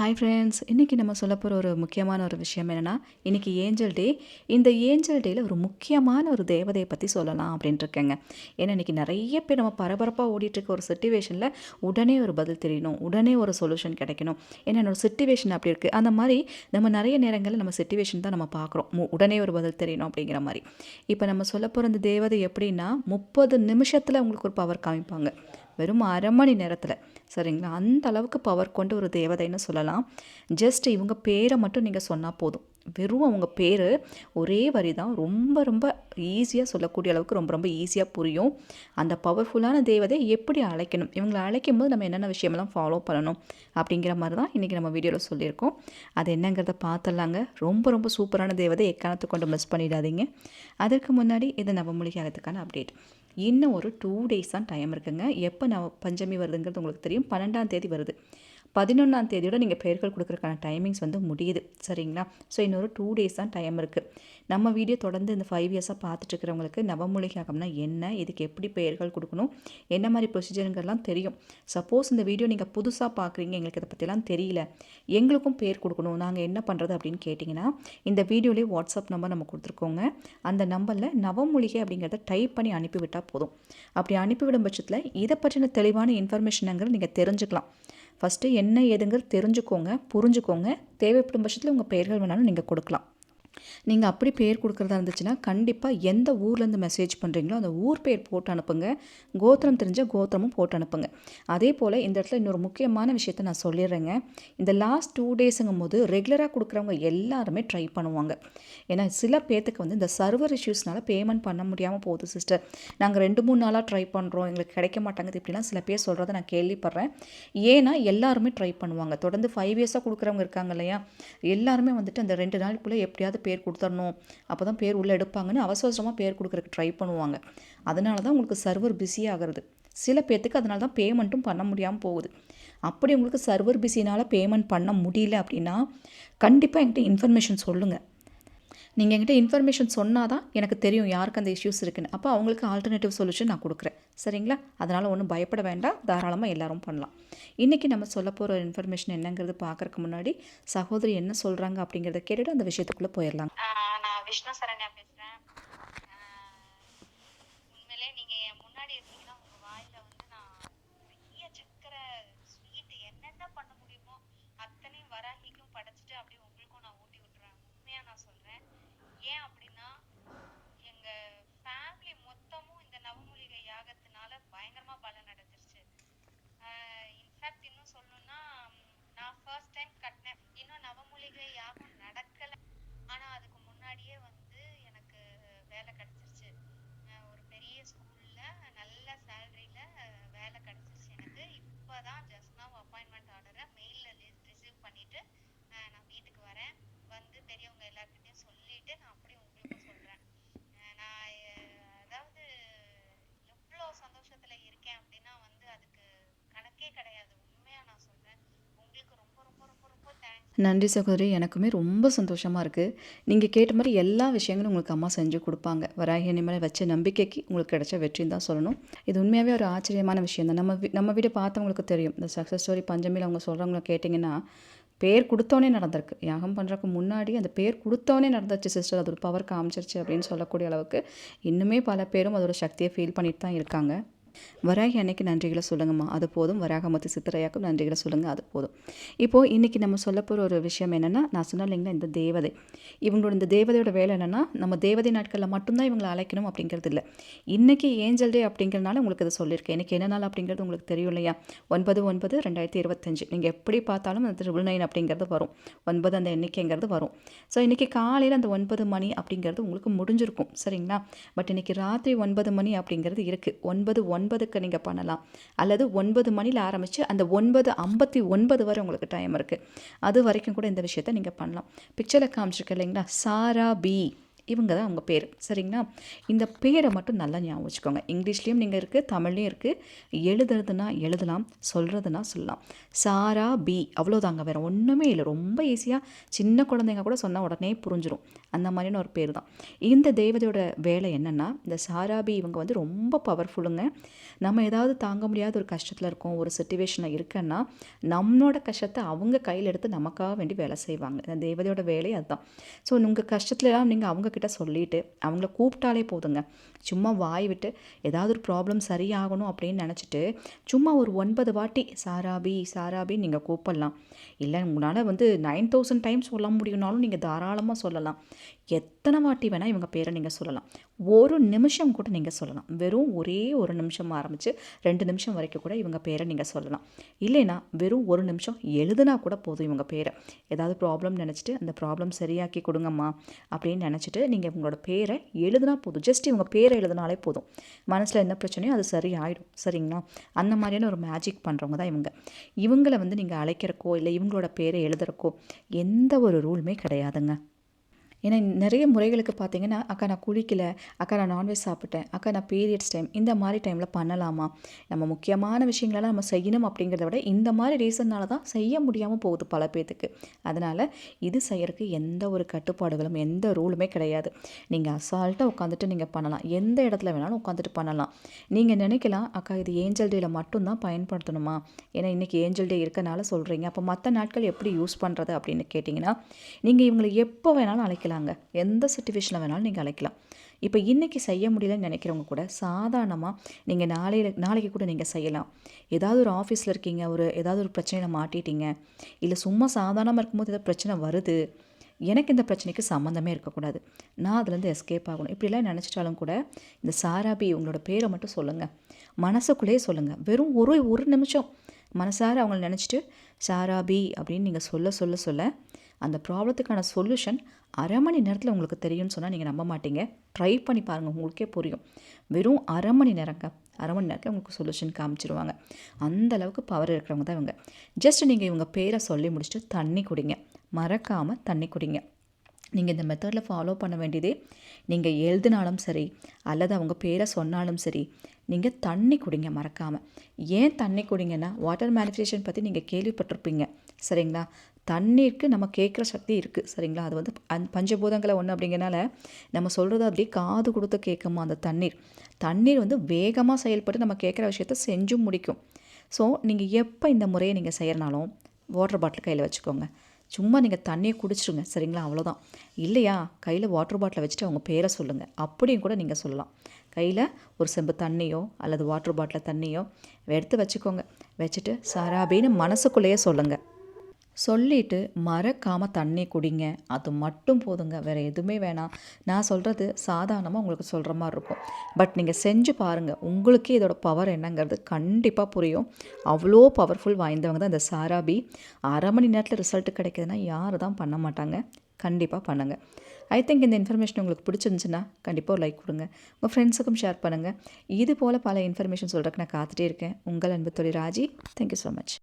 Hi friends இன்றைக்கி நம்ம சொல்ல போகிற ஒரு முக்கியமான ஒரு விஷயம் என்னென்னா இன்றைக்கி ஏஞ்சல் டே. இந்த ஏஞ்சல் டேயில் ஒரு முக்கியமான ஒரு தேவதையை பற்றி சொல்லலாம் அப்படின்ட்டு இருக்கேங்க. ஏன்னா இன்றைக்கி நிறைய பேர் நம்ம பரபரப்பாக ஓடிட்டுருக்க ஒரு சுச்சுவேஷனில் உடனே ஒரு பதில் தெரியணும். உடனே ஒரு சொல்யூஷன் கிடைக்கணும். ஏன்னா ஒரு சுச்சுவேஷன் அப்படி இருக்குது அந்த மாதிரி நம்ம நிறைய நேரங்களில் நம்ம சுச்சுவேஷன் தான் நம்ம பார்க்குறோம். உடனே ஒரு பதில் தெரியணும் அப்படிங்கிற மாதிரி. இப்போ நம்ம சொல்ல போகிற இந்த தேவதை எப்படின்னா முப்பது நிமிஷத்தில் உங்களுக்கு ஒரு பவர் காமிப்பாங்க. வெறும் அரை மணி நேரத்தில். சரிங்களா? அந்த அளவுக்கு பவர் கொண்ட ஒரு தேவதைன்னு சொல்லலாம். ஜஸ்ட் இவங்க பேரை மட்டும் நீங்கள் சொன்னால் போதும். வெறும் அவங்க பேர் ஒரே வரி தான் ரொம்ப ரொம்ப ஈஸியாக சொல்லக்கூடிய அளவுக்கு ரொம்ப ரொம்ப ஈஸியாக புரியும். அந்த பவர்ஃபுல்லான தேவதை எப்படி அழைக்கணும்? இவங்களை அழைக்கும் போது நம்ம என்னென்ன விஷயமெல்லாம் ஃபாலோ பண்ணணும்? அப்படிங்கிற மாதிரி தான் இன்றைக்கி நம்ம வீடியோவில் சொல்லியிருக்கோம். அது என்னங்கிறத பார்த்துடலாங்க. ரொம்ப ரொம்ப சூப்பரான தேவதை எக்காரணத்தை கொண்டு மிஸ் பண்ணிடாதீங்க. அதற்கு முன்னாடி இது நவமொழிக்கு அப்டேட் இன்னும் ஒரு டூ டேஸ் தான் டைம் இருக்குங்க. எப்போ நான் பஞ்சமி வருதுங்கிறது உங்களுக்கு தெரியும். பன்னெண்டாம் தேதி வருது. பதினொன்றாம் தேதியோட நீங்கள் பெயர்கள் கொடுக்குறக்கான டைமிங்ஸ் வந்து முடியுது. சரிங்களா? ஸோ இன்னொரு டூ டேஸ் தான் டைம் இருக்குது நம்ம வீடியோ தொடர்ந்து இந்த ஃபைவ் இயர்ஸாக பார்த்துட்டு இருக்கிறவங்களுக்கு நவமூலிகாகம்னா என்ன? இதுக்கு எப்படி பெயர்கள் கொடுக்கணும்? என்ன மாதிரி ப்ரொசீஜருங்கிறலாம் தெரியும். சப்போஸ் இந்த வீடியோ நீங்கள் புதுசாக பார்க்குறீங்க. எங்களுக்கு இதை பற்றிலாம் தெரியல. எங்களுக்கும் பேர் கொடுக்கணும். நாங்கள் என்ன பண்ணுறது அப்படின்னு கேட்டிங்கன்னா இந்த வீடியோலேயே வாட்ஸ்அப் நம்பர் நம்ம கொடுத்துருக்கோங்க. அந்த நம்பரில் நவமூலிகை அப்படிங்கிறத டைப் பண்ணி அனுப்பிவிட்டால் போதும். அப்படி அனுப்பிவிடும் பட்சத்தில் இதை பற்றின தெளிவான இன்ஃபர்மேஷனுங்கிறது நீங்கள் தெரிஞ்சுக்கலாம். ஃபஸ்ட்டு என்ன ஏதுங்கிறது தெரிஞ்சுக்கோங்க புரிஞ்சுக்கோங்க. தேவைப்படும் பட்சத்தில் உங்கள் பெயர்கள் வேணாலும் நீங்கள் கொடுக்கலாம். நீங்கள் அப்படி பேர் கொடுக்குறதா இருந்துச்சுன்னா கண்டிப்பாக எந்த ஊர்லேருந்து மெசேஜ் பண்ணுறீங்களோ அந்த ஊர் பேர் போட்டு அனுப்புங்க. கோத்திரம் தெரிஞ்ச கோத்திரமும் போட்டு அனுப்புங்க. அதே போல் இந்த இடத்துல இன்னொரு முக்கியமான விஷயத்த நான் சொல்லிடுறேங்க. இந்த லாஸ்ட் டூ டேஸுங்கும் போது ரெகுலராக கொடுக்குறவங்க எல்லாருமே ட்ரை பண்ணுவாங்க. ஏன்னா சில பேர்த்துக்கு வந்து இந்த சர்வர் இஷ்யூஸ்னால பேமெண்ட் பண்ண முடியாமல் போகுது சிஸ்டர் நாங்கள் ரெண்டு மூணு நாளாக ட்ரை பண்ணுறோம் எங்களுக்கு கிடைக்க மாட்டாங்குது. இப்படிலாம் சில பேர் சொல்கிறத நான் கேள்விப்படுறேன். ஏன்னா எல்லாருமே ட்ரை பண்ணுவாங்க. தொடர்ந்து ஃபைவ் இயர்ஸாக கொடுக்குறவங்க இருக்காங்க இல்லையா? எல்லாருமே வந்துட்டு அந்த ரெண்டு நாளுக்குள்ளே எப்படியாவது பேர் கொடுத்துடணும் அப்போ தான் பேர் உள்ளே எடுப்பாங்கன்னு அவசரமாக பேர் கொடுக்குறதுக்கு ட்ரை பண்ணுவாங்க. அதனால தான் உங்களுக்கு சர்வர் பிஸி ஆகிறது. சில பேர்த்துக்கு அதனால தான் பேமெண்ட்டும் பண்ண முடியாமல் போகுது. அப்படி உங்களுக்கு சர்வர் பிஸினால் பேமெண்ட் பண்ண முடியல அப்படின்னா கண்டிப்பாக என்கிட்ட இன்ஃபர்மேஷன் சொல்லுங்கள் நீங்கள் என்கிட்ட இன்ஃபர்மேஷன் சொன்னால் தான் எனக்கு தெரியும் யாருக்கு அந்த இஷ்யூஸ் இருக்குன்னு. அப்போ அவங்களுக்கு ஆல்டர்னேட்டிவ் சொல்யூஷன் நான் கொடுக்குறேன். சரிங்களா? அதனால் ஒன்றும் பயப்பட வேண்டாம். தாராளமாக எல்லோரும் பண்ணலாம். இன்றைக்கி நம்ம சொல்ல போகிற இன்ஃபர்மேஷன் என்னங்கிறது பார்க்குறக்கு முன்னாடி சகோதரி என்ன சொல்கிறாங்க அப்படிங்கிறத கேட்டுட்டு அந்த விஷயத்துக்குள்ளே போயிடலாம் நான் விஷ்ணு சரண்யா பேசுகிறேன் ஏன் அப்படின்னா எங்க ஃபேமிலி மொத்தமும் இந்த நவமூலிகை யாகத்தினால பயங்கரமா பலன் அடைஞ்சிருச்சு. இன்ஃபேக்ட் இன்னும் சொல்லணும்னா நான் ஃபர்ஸ்ட் டைம் கட்டினேன். இன்னும் நவமூலிகை யாகம் நடக்கல. ஆனா அதுக்கு முன்னாடியே வந்து எனக்கு வேலை கிடைச்சிருச்சு. ஒரு பெரிய ஸ்கூல் நல்ல சேலரியில வேலை கிடைச்சிருச்சு எனக்கு இப்பதான் ஜஸ்ட் நவ் அப்பாயின்மெண்ட் ஆர்டரை மெயில்ல ரிசீவ் பண்ணிட்டு நான் வீட்டுக்கு வரேன் வந்து பெரியவங்க எல்லார்கிட்டையும் சொல்லிட்டு நான் அப்படி உங்களுக்கும் சொல்றேன் நான் அதாவது எவ்வளோ சந்தோஷத்துல இருக்கேன் அப்படின்னா வந்து அதுக்கு கணக்கே கிடையாது உண்மையா நான் சொல்றேன் உங்களுக்கு ரொம்ப ரொம்ப ரொம்ப ரொம்ப தேங்க்ஸ் நன்றி சகோதரி. எனக்குமே ரொம்ப சந்தோஷமாக இருக்குது நீங்கள் கேட்ட மாதிரி எல்லா விஷயங்களும் உங்களுக்கு அம்மா செஞ்சு கொடுப்பாங்க. வராகி மேலே வச்ச நம்பிக்கைக்கு உங்களுக்கு கிடைச்ச வெற்றின்னு தான் சொல்லணும். இது உண்மையாகவே ஒரு ஆச்சரியமான விஷயம் தான். நம்ம நம்ம வீடு பார்த்தவங்களுக்கு தெரியும். இந்த சக்ஸஸ் ஸ்டோரி பஞ்சமியில் அவங்க சொல்கிறவங்கள கேட்டிங்கன்னா பேர் கொடுத்தோன்னே நடந்திருக்கு. யாகம் பண்ணுறதுக்கு முன்னாடி அந்த பேர் கொடுத்தோன்னே நடந்துச்சு சிஸ்டர் அதோட பவர் காமிச்சிருச்சு அப்படின்னு சொல்லக்கூடிய அளவுக்கு இன்னுமே பல பேரும் அதோட சக்தியை ஃபீல் பண்ணிட்டு தான் இருக்காங்க. வராகி அன்னைக்கு நன்றிகளை சொல்லுங்கம்மா. அது போதும். வராகமத்து சித்திரையாக்கும் நன்றிகளை சொல்லுங்கள் அது போதும். இப்போது இன்றைக்கி நம்ம சொல்ல போகிற ஒரு விஷயம் என்னென்னா நான் சொன்ன இல்லைங்களா இந்த தேவதை. இவங்களோட இந்த தேவதையோட வேலை என்னென்னா நம்ம தேவதை நாட்களில் மட்டும்தான் இவங்களை அழைக்கணும் அப்படிங்கிறது இல்லை. இன்றைக்கி ஏஞ்சல் டே அப்படிங்கிறனால உங்களுக்கு அதை சொல்லியிருக்கேன். இன்றைக்கி என்ன நாள் அப்படிங்கிறது உங்களுக்கு தெரியும் இல்லையா? ஒன்பது ஒன்பது ரெண்டாயிரத்தி இருபத்தஞ்சு. நீங்கள் எப்படி பார்த்தாலும் அந்த ட்ரிபிள் நைன் அப்படிங்கிறது வரும். ஒன்பது அந்த எண்ணிக்கைங்கிறது வரும். ஸோ இன்றைக்கி காலையில் அந்த ஒன்பது மணி அப்படிங்கிறது உங்களுக்கு முடிஞ்சிருக்கும். சரிங்களா? பட் இன்றைக்கி ராத்திரி ஒன்பது மணி அப்படிங்கிறது இருக்குது ஒன்பது ஒன் ஒன்பதுக்கு நீங்கள் பண்ணலாம். அல்லது ஒன்பது மணியில் ஆரம்பித்து அந்த ஒன்பது ஐம்பத்தி ஒன்பது வரை உங்களுக்கு டைம் இருக்குது அது வரைக்கும் கூட இந்த விஷயத்த நீங்கள் பண்ணலாம். பிக்சரில் காமிச்சிருக்கேன் இல்லைங்களா? சாரா பி இவங்க தான் அவங்க பேர். சரிங்களா? இந்த பேரை மட்டும் நல்லா ஞாபகம் வச்சுக்கோங்க. இங்கிலீஷ்லேயும் நீங்கள் இருக்குது தமிழ்லேயும் இருக்குது எழுதுறதுனா எழுதலாம் சொல்கிறதுனா சொல்லலாம். சாரா பி அவ்வளோதாங்க வேறு ஒன்றுமே இல்லை. ரொம்ப ஈஸியாக சின்ன குழந்தைங்க கூட சொன்னால் உடனே புரிஞ்சிடும் அந்த மாதிரியான ஒரு பேர் தான். இந்த தேவதையோட வேலை என்னென்னா இந்த சாராபி இவங்க வந்து ரொம்ப பவர்ஃபுல்லுங்க நம்ம ஏதாவது தாங்க முடியாத ஒரு கஷ்டத்தில் இருக்கோம் ஒரு சுச்சுவேஷனில் இருக்கேன்னா நம்மளோட கஷ்டத்தை அவங்க கையில் எடுத்து நமக்காக வேண்டி வேலை செய்வாங்க. இந்த தேவதையோட வேலை அதுதான். ஸோ உங்கள் கஷ்டத்துலலாம் நீங்கள் அவங்க அவங்கக்கிட்ட சொல்லிட்டு அவங்கள கூப்பிட்டாலே போதுங்க. சும்மா வாய் விட்டு ஏதாவது ஒரு ப்ராப்ளம் சரியாகணும் அப்படின்னு நினச்சிட்டு சும்மா ஒரு ஒன்பது வாட்டி சாராபி சாராபி நீங்கள் கூப்பிடலாம். இல்லை உங்களால் வந்து நைன் தௌசண்ட் டைம்ஸ் சொல்ல முடியும்னாலும் நீங்கள் தாராளமாக சொல்லலாம். எத்தனை வாட்டி வேணால் இவங்க பேரை நீங்கள் சொல்லலாம். ஒரு நிமிஷம் கூட நீங்கள் சொல்லலாம். வெறும் ஒரே ஒரு நிமிஷம் ஆரம்பித்து ரெண்டு நிமிஷம் வரைக்கும் கூட இவங்க பேரை நீங்கள் சொல்லலாம். இல்லைன்னா வெறும் ஒரு நிமிஷம் எழுதுனா கூட போதும் இவங்க பேரை. ஏதாவது ப்ராப்ளம் நினச்சிட்டு அந்த ப்ராப்ளம் சரியாக்கி கொடுங்கம்மா அப்படின்னு நினச்சிட்டு நீங்கள் இவங்களோட பேரை எழுதுனா போதும். ஜஸ்ட் இவங்க பேரை எழுதினாலே போதும். மனசில் என்ன பிரச்சனையோ அது சரி சரிங்களா? அந்த மாதிரியான ஒரு மேஜிக் பண்ணுறவங்க தான் இவங்க. இவங்களை வந்து நீங்கள் அழைக்கிறக்கோ இல்லை இவங்களோட பேரை எழுதுறக்கோ எந்த ஒரு ரூலுமே கிடையாதுங்க. ஏன்னா நிறைய முறைகளுக்கு பார்த்தீங்கன்னா அக்கா நான் குளிக்கல. அக்கா நான் நான்வெஜ் சாப்பிட்டேன். அக்கா நான் பீரியட்ஸ் டைம் இந்த மாதிரி டைமில் பண்ணலாமா? நம்ம முக்கியமான விஷயங்களெல்லாம் நம்ம செய்யணும் அப்படிங்கிறத விட இந்த மாதிரி ரீசன்னால தான் செய்ய முடியாமல் போகுது பல பேர்த்துக்கு அதனால் இது செய்யறதுக்கு எந்த ஒரு கட்டுப்பாடுகளும் எந்த ரூலுமே கிடையாது. நீங்கள் அசால்ட்டாக உட்காந்துட்டு நீங்கள் பண்ணலாம். எந்த இடத்துல வேணாலும் உட்காந்துட்டு பண்ணலாம். நீங்கள் நினைக்கலாம் அக்கா இது ஏஞ்சல் டேயில் மட்டும்தான் பயன்படுத்தணுமா? ஏன்னா இன்றைக்கி ஏஞ்சல் டே இருக்கனால சொல்கிறீங்க அப்போ மற்ற நாட்கள் எப்படி யூஸ் பண்ணுறது அப்படின்னு கேட்டிங்கன்னா நீங்கள் இவங்களை எப்போ வேணாலும் அழைக்கலாம். அழைக்கலாங்க. எந்த சுச்சுவேஷனில் வேணாலும் நீங்கள் அழைக்கலாம். இப்போ இன்றைக்கி செய்ய முடியலன்னு நினைக்கிறவங்க கூட சாதாரணமாக நீங்கள் நாளையில் நாளைக்கு கூட நீங்கள் செய்யலாம். ஏதாவது ஒரு ஆஃபீஸில் இருக்கீங்க ஒரு ஏதாவது ஒரு பிரச்சனையில் மாட்டிட்டீங்க இல்லை சும்மா சாதாரணமாக இருக்கும்போது ஏதாவது பிரச்சனை வருது எனக்கு இந்த பிரச்சனைக்கு சம்மந்தமே இருக்கக்கூடாது. நான் அதுலேருந்து எஸ்கேப் ஆகணும். இப்படிலாம் நினச்சிட்டாலும் கூட இந்த சாராபி உங்களோட பேரை மட்டும் சொல்லுங்கள் மனசுக்குள்ளேயே சொல்லுங்கள் வெறும் ஒரு ஒரு நிமிஷம் மனசார அவங்கள நினச்சிட்டு சாராபி அப்படின்னு நீங்கள் சொல்ல சொல்ல சொல்ல அந்த ப்ராப்ளத்துக்கான சொல்யூஷன் அரை மணி நேரத்தில் உங்களுக்கு தெரியும்னு சொன்னால் நீங்கள் நம்ப மாட்டீங்க. ட்ரை பண்ணி பாருங்கள் உங்களுக்கே புரியும். வெறும் அரை மணி நேரங்க. அரை மணி நேரத்தில் உங்களுக்கு சொல்யூஷன் காமிச்சிருவாங்க. அந்த அளவுக்கு பவர் இருக்கிறவங்க தான் இவங்க. ஜஸ்ட் நீங்கள் இவங்க பேரை சொல்லி முடிச்சுட்டு தண்ணி குடிங்க. மறக்காமல் தண்ணி குடிங்க. நீங்கள் இந்த மெத்தடில் ஃபாலோ பண்ண வேண்டியதே நீங்கள் எழுதினாலும் சரி அல்லது அவங்க பேரை சொன்னாலும் சரி நீங்கள் தண்ணி குடிங்க மறக்காமல் ஏன் தண்ணி குடிங்கன்னா வாட்டர் மேனிஃபெஸ்டேஷன் பற்றி நீங்கள் கேள்விப்பட்டிருப்பீங்க. சரிங்களா? தண்ணீருக்கு நம்ம கேட்குற சக்தி இருக்குது சரிங்களா? அது வந்து அந் பஞ்சபூதங்களை ஒன்று அப்படிங்கிறனால நம்ம சொல்கிறத அப்படியே காது கொடுத்து கேட்குமா அந்த தண்ணீர்? தண்ணீர் வந்து வேகமாக செயல்பட்டு நம்ம கேட்குற விஷயத்த செஞ்சும் முடிக்கும். ஸோ நீங்கள் எப்போ இந்த முறையை நீங்கள் செய்கிறனாலும் வாட்டர் பாட்டில் கையில் வச்சுக்கோங்க. சும்மா நீங்கள் தண்ணியை குடிச்சிருங்க சரிங்களா? அவ்வளோதான் இல்லையா? கையில் வாட்டர் பாட்டிலை வச்சுட்டு அவங்க பேரை சொல்லுங்கள் அப்படியும் கூட நீங்கள் சொல்லலாம். கையில் ஒரு செம்பு தண்ணியோ அல்லது வாட்டர் பாட்டில் தண்ணியோ எடுத்து வச்சுக்கோங்க. வச்சுட்டு சராபின்னு மனசுக்குள்ளேயே சொல்லுங்கள் சொல்லிட்டு மறக்காமல் தண்ணி குடிங்க. அது மட்டும் போதுங்க. வேறு எதுவுமே வேணாம். நான் சொல்கிறது சாதாரணமாக உங்களுக்கு சொல்கிற மாதிரி இருக்கும். பட் நீங்கள் செஞ்சு பாருங்கள் உங்களுக்கே இதோட பவர் என்னங்கிறது கண்டிப்பாக புரியும். அவ்வளோ பவர்ஃபுல் வாய்ந்தவங்க தான் இந்த சாராபி அரை மணி நேரத்தில் ரிசல்ட் கிடைக்குதுன்னா யார் தான் பண்ண மாட்டாங்க. கண்டிப்பாக பண்ணுங்கள் ஐ திங்க் இந்த இன்ஃபர்மேஷன் உங்களுக்கு பிடிச்சிருந்துச்சுன்னா கண்டிப்பாக ஒரு லைக் கொடுங்க. உங்கள் ஃப்ரெண்ட்ஸுக்கும் ஷேர் பண்ணுங்கள் இது போல் பல இன்ஃபர்மேஷன் சொல்கிறதுக்கு நான் காத்துட்டே இருக்கேன். உங்கள் அன்பு தொழில் ராஜி. Thank you so much